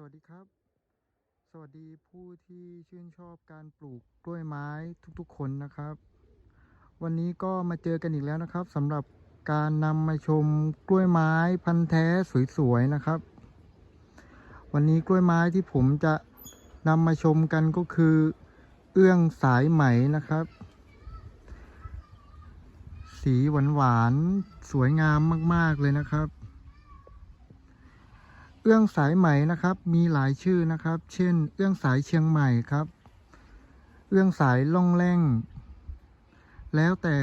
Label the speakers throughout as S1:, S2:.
S1: สวัสดีครับ สวัสดีผู้ที่ชื่นชอบการปลูกกล้วยไม้ทุกๆ คนนะครับ วันนี้ก็มาเจอกันอีกแล้วนะครับสำหรับการนำมาชมกล้วยไม้พันธุ์แท้สวยๆนะครับ วันนี้กล้วยไม้ที่ผมจะนำมาชมกันก็คือ เอื้องสายไหมนะครับ สีหวานๆสวยงามมากๆเลยนะครับ เอื้องสายไหมนะครับ มีหลายชื่อนะครับ เช่น เอื้องสายเชียงใหม่ครับ เอื้องสายล่องแร่ง แล้วแต่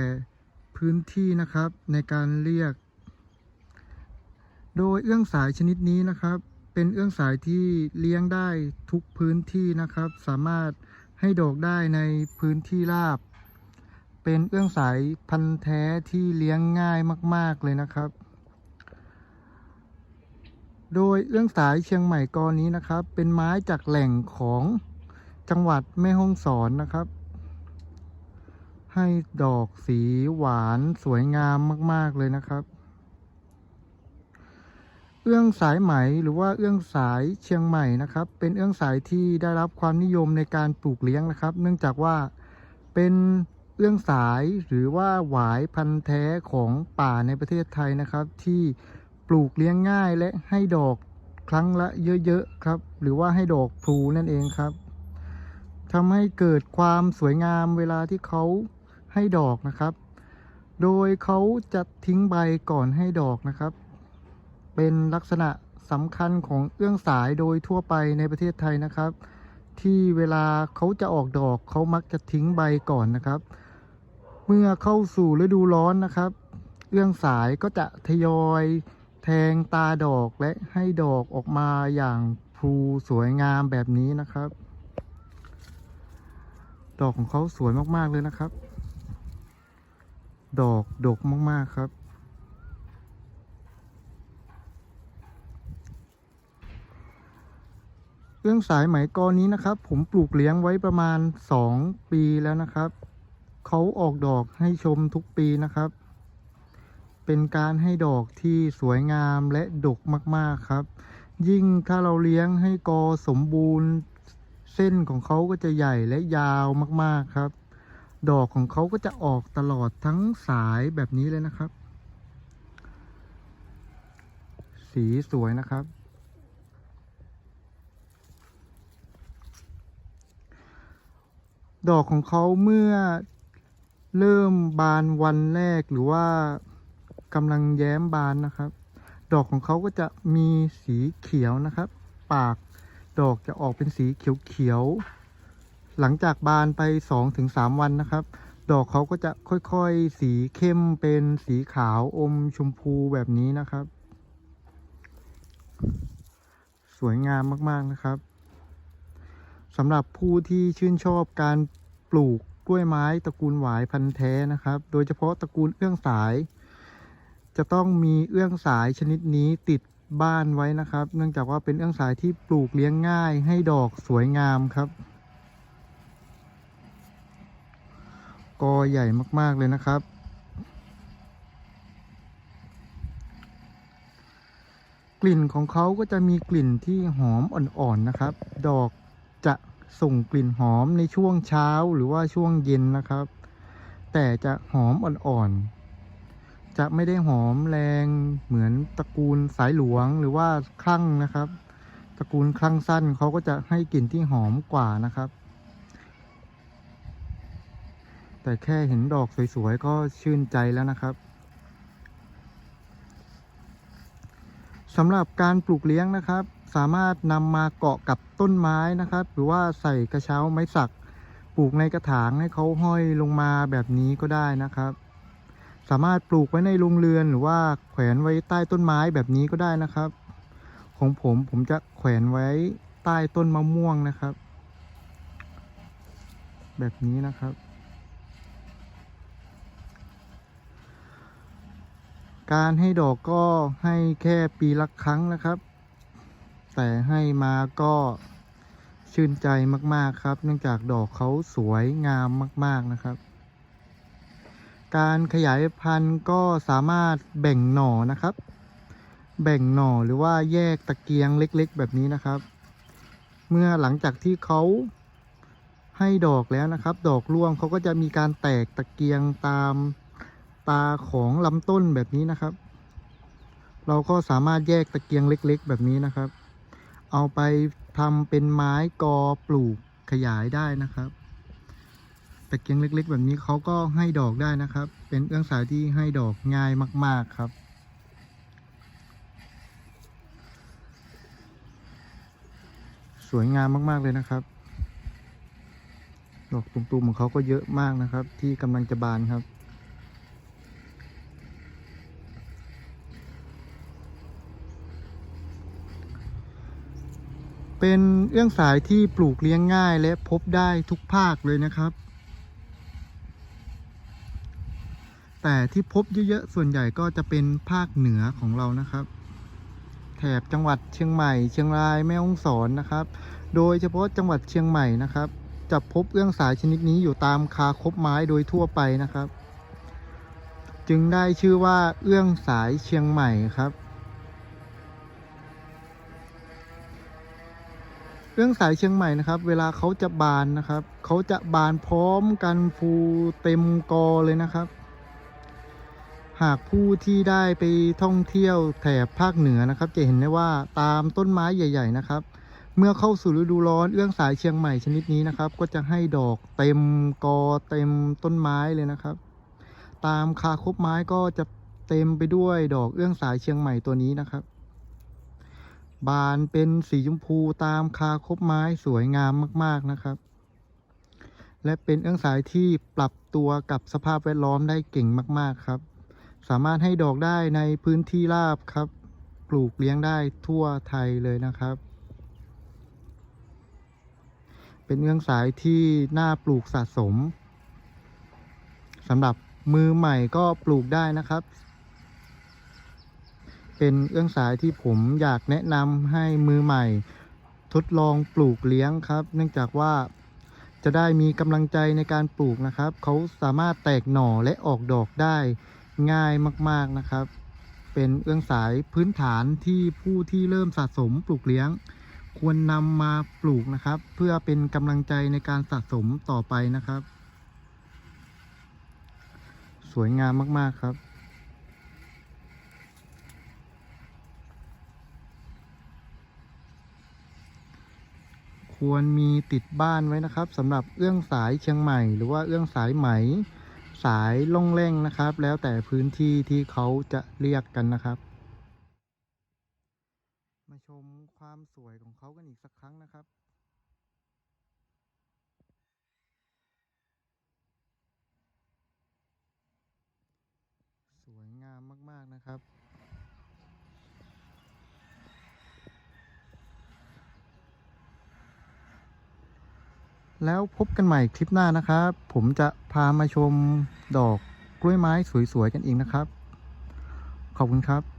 S1: พื้นที่นะครับในการเรียก โดยเอื้องสายชนิดนี้นะครับ เป็นเอื้องสายที่เลี้ยงได้ทุกพื้นที่นะครับ สามารถให้ดอกได้ในพื้นที่ราบ เป็นเอื้องสายพันธุ์แท้ที่เลี้ยงง่ายมาก ๆเลยนะครับ โดยเอื้องสายเชียงใหม่กอนี้นะครับ เป็นไม้จากแหล่งของจังหวัดแม่ฮ่องสอนนะครับ ให้ดอกสีหวานสวยงามมาก ๆ เลยนะครับ เอื้องสายไหมหรือว่าเอื้องสายเชียงใหม่นะครับ เป็นเอื้องสายที่ได้รับความนิยมในการปลูกเลี้ยงนะครับ เนื่องจากว่าเป็นเอื้องสายหรือว่าหวายพันธุ์แท้ของป่าในประเทศไทยนะครับที่ ปลูกเลี้ยงง่ายและให้ดอกครั้งละเยอะๆครับ หรือว่าให้ดอกพลูนั่นเองครับทำให้เกิดความสวยงามเวลาที่เขาให้ดอกนะครับ โดยเขาจะทิ้งใบก่อนให้ดอกนะครับ เป็นลักษณะสำคัญของเอื้องสายโดยทั่วไปในประเทศไทยนะครับ ที่เวลาเขาจะออกดอกเขามักจะทิ้งใบก่อนนะครับ เมื่อเข้าสู่ฤดูร้อนนะครับ เอื้องสายก็จะทยอย แทงตาดอกและให้ดอกออกมาอย่างพูสวยงามแบบนี้นะครับ ดอกของเขาสวยมากๆเลยนะครับ ดอกดกมากๆครับ เรื่องสายไหมกอนี้นะครับ ผมปลูกเลี้ยงไว้ประมาณ 2 ปีแล้วนะครับ เขาออกดอกให้ชมทุกปีนะครับ เป็นการให้ดอกที่สวยงามและดกมากๆครับ ยิ่งถ้าเราเลี้ยงให้กอสมบูรณ์ เส้นของเขาก็จะใหญ่และยาวมากๆครับ ดอกของเขาก็จะออกตลอดทั้งสายแบบนี้เลยนะครับ สีสวยนะครับ ดอกของเขาเมื่อเริ่มบานวันแรกหรือว่า กำลังแย้มบานนะครับ ดอกของเขาก็จะมีสีเขียวนะครับ ปากดอกจะออกเป็นสีเขียวๆหลังจากบานไป 2-3 วันนะครับ ดอกเขาก็จะค่อยๆ สีเข้มเป็นสีขาวอมชมพูแบบนี้นะครับ สวยงามมากๆนะครับสำหรับผู้ที่ชื่นชอบการปลูกกล้วยไม้ตระกูลหวายพันธุ์แท้นะครับ โดยเฉพาะตระกูลเอื้องสาย จะต้องมีเอื้องสายชนิดนี้ติดบ้านไว้นะครับ เนื่องจากว่าเป็นเอื้องสายที่ปลูกเลี้ยงง่ายให้ดอกสวยงามครับ กอใหญ่มากๆเลยนะครับ กลิ่นของเขาก็จะมีกลิ่นที่หอมอ่อนๆนะครับ ดอกจะส่งกลิ่นหอมในช่วงเช้าหรือว่าช่วงเย็นนะครับ แต่จะหอมอ่อนๆ จะไม่ได้หอมแรงเหมือนตระกูลสายหลวงหรือว่าคลั่งนะครับ ตระกูลคลั่งสั้นเขาก็จะให้กลิ่นที่หอมกว่านะครับ แต่แค่เห็นดอกสวยๆก็ชื่นใจแล้วนะครับสำหรับการปลูกเลี้ยงนะครับ สามารถนำมาเกาะกับต้นไม้นะครับ หรือว่าใส่กระเช้าไม้สัก ปลูกในกระถางให้เขาห้อยลงมาแบบนี้ก็ได้นะครับ สามารถปลูกไว้ในโรงเรือนหรือว่าแขวนไว้ใต้ต้นไม้แบบนี้ก็ได้นะครับ ของผมผมจะแขวนไว้ใต้ต้นมะม่วงนะครับ แบบนี้นะครับ การให้ดอกก็ให้แค่ปีละครั้งนะครับ แต่ให้มาก็ชื่นใจมาก ๆ ครับ เนื่องจากดอกเขาสวยงามมาก ๆ นะครับ การขยายพันธุ์ก็สามารถแบ่งหน่อนะครับ แบ่งหน่อหรือว่าแยกตะเกียงเล็กๆ แบบนี้นะครับ เมื่อหลังจากที่เขาให้ดอกแล้วนะครับ ดอกร่วงเขาก็จะมีการแตกตะเกียงตามตาของลำต้นแบบนี้นะครับ เราก็สามารถแยกตะเกียงเล็ก ๆ แบบนี้นะครับ เอาไปทำเป็นไม้กอปลูกขยายได้นะครับ ตะเกียงเล็ก ๆ แบบนี้เขาก็ให้ดอกได้นะครับ เป็นเอื้องสายที่ให้ดอกง่ายมาก ๆครับ สวยงามมาก ๆ เลยนะครับ ดอกตุ่มๆของเขาก็เยอะมากนะครับ ที่กำลังจะบานครับเป็นเอื้องสายที่ปลูกเลี้ยงง่ายและพบได้ทุกภาคเลยนะครับ แต่ที่พบเยอะๆส่วนใหญ่ก็จะเป็นภาคเหนือของเรานะครับ แถบจังหวัดเชียงใหม่ เชียงรายแม่ฮ่องสอนนะครับ โดยเฉพาะจังหวัดเชียงใหม่นะครับ จะพบเอื้องสายชนิดนี้อยู่ตามคาคบไม้โดยทั่วไปนะครับ จึงได้ชื่อว่าเอื้องสายเชียงใหม่ครับเรื่องสายเชียงใหม่นะครับ เวลาเขาจะบานนะครับ เขาจะบานพร้อมกันฟูเต็มกอเลยนะครับ หากผู้ที่ได้ไปท่องเที่ยวแถบภาคเหนือนะครับ จะเห็นได้ว่าตามต้นไม้ใหญ่ ๆ นะครับ เมื่อเข้าสู่ฤดูร้อนเอื้องสายเชียงใหม่ชนิดนี้นะครับ ก็จะให้ดอกเต็มกอเต็มต้นไม้เลยนะครับ ตามคาคบไม้ก็จะเต็มไปด้วยดอกเอื้องสายเชียงใหม่ตัวนี้นะครับ บานเป็นสีชมพูตามคาคบไม้สวยงามมาก ๆนะครับและเป็นเอื้องสายที่ปรับตัวกับสภาพแวดล้อมได้เก่งมาก ๆ ครับ สามารถให้ดอกได้ในพื้นที่ราบครับ ปลูกเลี้ยงได้ทั่วไทยเลยนะครับ เป็นเอื้องสายที่น่าปลูกสะสมสำหรับมือใหม่ก็ปลูกได้นะครับ เป็นเอื้องสายที่ผมอยากแนะนำให้มือใหม่ ทดลองปลูกเลี้ยงครับ เนื่องจากว่าจะได้มีกำลังใจในการปลูกนะครับ เขาสามารถแตกหน่อและออกดอกได้ ง่ายมากๆนะครับ เป็นเอื้องสายพื้นฐานที่ผู้ที่เริ่มสะสมปลูกเลี้ยง ควรนำมาปลูกนะครับ เพื่อเป็นกำลังใจในการสะสมต่อไปนะครับ สวยงามมากๆครับควรมีติดบ้านไว้นะครับสำหรับเอื้องสายเชียงใหม่ หรือว่าเอื้องสายไหม สายล่องแร่งนะครับ แล้วแต่พื้นที่ที่เขาจะเรียกกันนะครับ มาชมความสวยของเขากันอีกสักครั้งนะครับสวยงามมาก ๆ นะครับ แล้วพบกันใหม่คลิปหน้านะครับ ผมจะพามาชมดอกกล้วยไม้สวยๆกันอีกนะครับ ขอบคุณครับ